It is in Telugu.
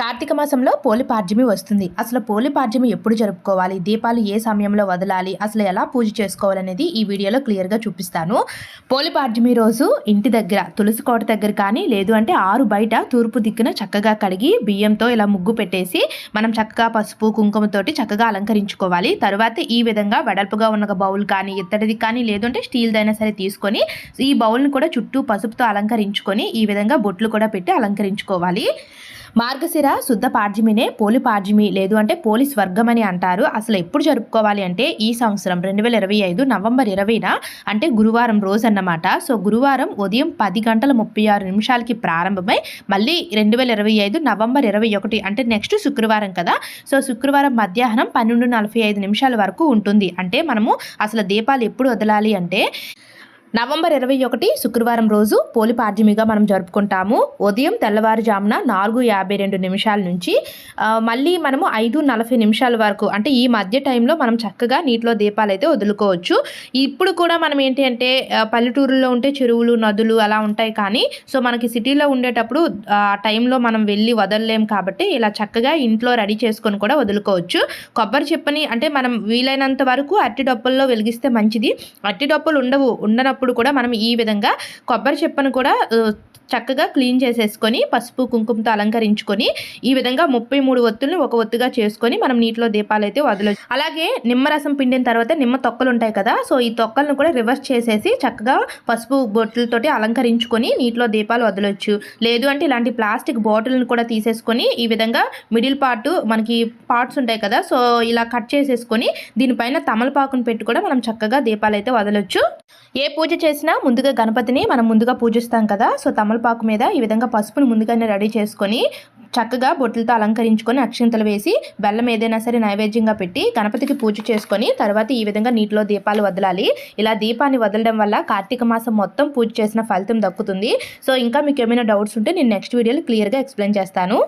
కార్తీక మాసంలో పోలిపాడ్యమి వస్తుంది. అసలు పోలిపాడ్యమి ఎప్పుడు జరుపుకోవాలి? దీపాలు ఏ సమయంలో వదలాలి? అసలు ఎలా పూజ చేసుకోవాలనేది ఈ వీడియోలో క్లియర్గా చూపిస్తాను. పోలిపాడ్యమి రోజు ఇంటి దగ్గర తులసి కోట దగ్గర కానీ లేదు అంటే ఆరు బయట తూర్పు దిక్కున చక్కగా కడిగి బియ్యంతో ఇలా ముగ్గు పెట్టేసి మనం చక్కగా పసుపు కుంకుమతోటి చక్కగా అలంకరించుకోవాలి. తర్వాత ఈ విధంగా వెడల్పుగా ఉన్న బౌల్ కానీ ఇత్తడిది కానీ లేదంటే స్టీల్దైనా సరే తీసుకొని ఈ బౌల్ని కూడా చుట్టూ పసుపుతో అలంకరించుకొని ఈ విధంగా బొట్లు కూడా పెట్టి అలంకరించుకోవాలి. మార్గశిర శుద్ధ పాడ్యమినే పోలి పాడ్యమి లేదు అంటే పోలి స్వర్గం అని అంటారు. అసలు ఎప్పుడు జరుపుకోవాలి అంటే ఈ సంవత్సరం రెండు వేల ఇరవై ఐదు నవంబర్ ఇరవైన అంటే గురువారం రోజు అన్నమాట సో గురువారం ఉదయం పది గంటల ముప్పై ఆరు నిమిషాలకి ప్రారంభమై మళ్ళీ రెండు వేల ఇరవై ఐదు నవంబర్ ఇరవై ఒకటి అంటే నెక్స్ట్ శుక్రవారం కదా. సో శుక్రవారం మధ్యాహ్నం పన్నెండు నలభై ఐదు నిమిషాల వరకు ఉంటుంది. అంటే మనము అసలు దీపాలు ఎప్పుడు వదలాలి అంటే నవంబర్ ఇరవై ఒకటి శుక్రవారం రోజు పోలి పాడ్యమిగా మనం జరుపుకుంటాము. ఉదయం తెల్లవారుజామున నాలుగు యాభై రెండు నిమిషాల నుంచి మళ్ళీ మనము ఐదు నలభై నిమిషాల వరకు అంటే ఈ మధ్య టైంలో మనం చక్కగా నీటిలో దీపాలు అయితే వదులుకోవచ్చు. ఇప్పుడు కూడా మనం ఏంటి అంటే పల్లెటూరులో ఉంటే చెరువులు నదులు అలా ఉంటాయి కానీ సో మనకి సిటీలో ఉండేటప్పుడు ఆ టైంలో మనం వెళ్ళి వదలలేం కాబట్టి ఇలా చక్కగా ఇంట్లో రెడీ చేసుకొని కూడా వదులుకోవచ్చు. కొబ్బరి చెప్పని అంటే మనం వీలైనంత వరకు అట్టి డొప్పల్లో వెలిగిస్తే మంచిది. అట్టి డొప్పలు ఉండవు ఉండనప్పుడు కూడా మనం ఈ విధంగా కొబ్బరి చెప్పను కూడా చక్కగా క్లీన్ చేసేసుకొని పసుపు కుంకుమతో అలంకరించుకొని ఈ విధంగా ముప్పై మూడు ఒత్తుల్ని ఒక ఒత్తుగా చేసుకొని మనం నీటిలో దీపాలు అయితే వదలొచ్చు అలాగే నిమ్మరసం పిండిన తర్వాత నిమ్మ తొక్కలు ఉంటాయి కదా సో ఈ తొక్కలను కూడా రివర్స్ చేసేసి చక్కగా పసుపు బొట్లతోటి అలంకరించుకొని నీటిలో దీపాలు వదలొచ్చు. లేదు అంటే ఇలాంటి ప్లాస్టిక్ బాటిల్ని కూడా తీసేసుకొని ఈ విధంగా మిడిల్ పార్ట్ మనకి పార్ట్స్ ఉంటాయి కదా సో ఇలా కట్ చేసేసుకొని దీనిపైన తమలపాకును పెట్టి కూడా మనం చక్కగా దీపాలు అయితే వదలొచ్చు. ఏ పూజ చేసినా ముందుగా గణపతిని మనం ముందుగా పూజిస్తాం కదా. సో తమలపాకు మీద ఈ విధంగా పసుపును ముందుగానే రెడీ చేసుకొని చక్కగా బొట్లతో అలంకరించుకొని అక్షింతలు వేసి బెల్లం ఏదైనా సరే నైవేద్యంగా పెట్టి గణపతికి పూజ చేసుకొని తర్వాత ఈ విధంగా నీటిలో దీపాలు వదలాలి. ఇలా దీపాన్ని వదలడం వల్ల కార్తీక మాసం మొత్తం పూజ చేసిన ఫలితం దక్కుతుంది. సో ఇంకా మీకు ఏమైనా డౌట్స్ ఉంటే నేను నెక్స్ట్ వీడియోలో క్లియర్గా ఎక్స్ప్లెయిన్ చేస్తాను.